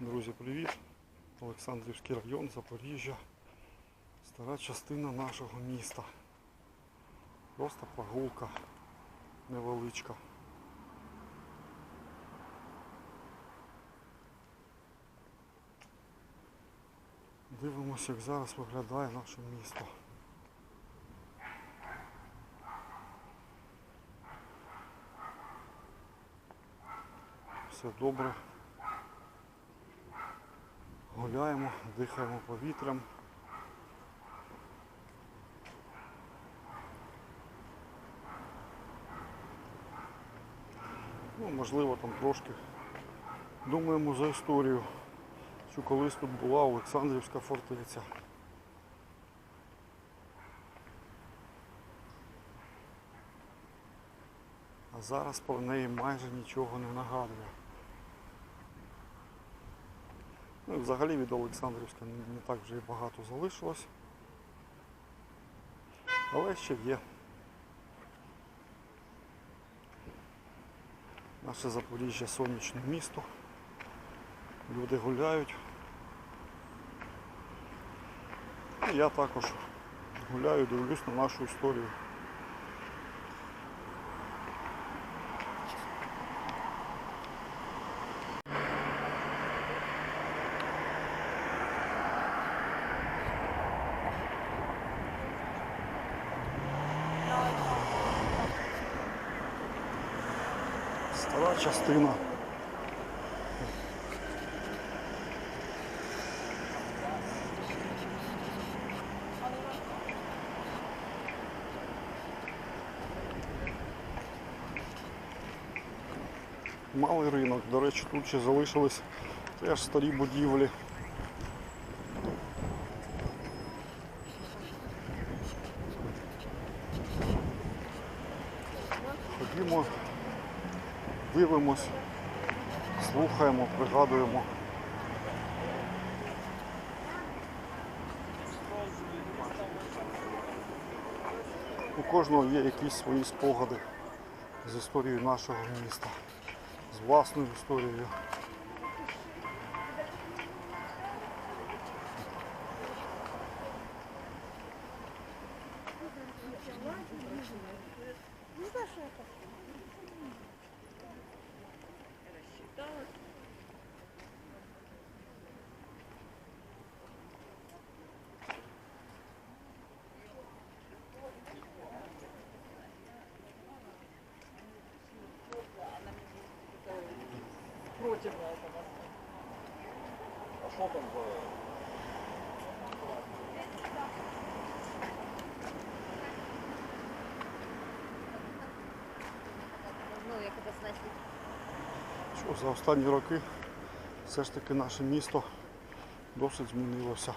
Друзі, привіт! Олександрівський район, Запоріжжя. Стара частина нашого міста. Просто прогулка невеличка. Дивимося, як зараз виглядає наше місто. Все добре. Гуляємо, дихаємо повітрям. Ну, можливо, там трошки думаємо за історію, що колись тут була Олександрівська фортеця. А зараз про неї майже нічого не нагадує. Ну, і взагалі від Олександрівська не так вже і багато залишилось. Але ще є. Наше Запоріжжя сонячне місто. Люди гуляють. І я також гуляю, дивлюсь на нашу історію. Стара частина. Малий ринок, до речі, тут ще залишились теж старі будівлі. Ходімо, дивимось, слухаємо, пригадуємо. У кожного є якісь свої спогади з історією нашого міста, з власною історією. А что там за... Що за останні роки все ж таки наше місто досить змінилося.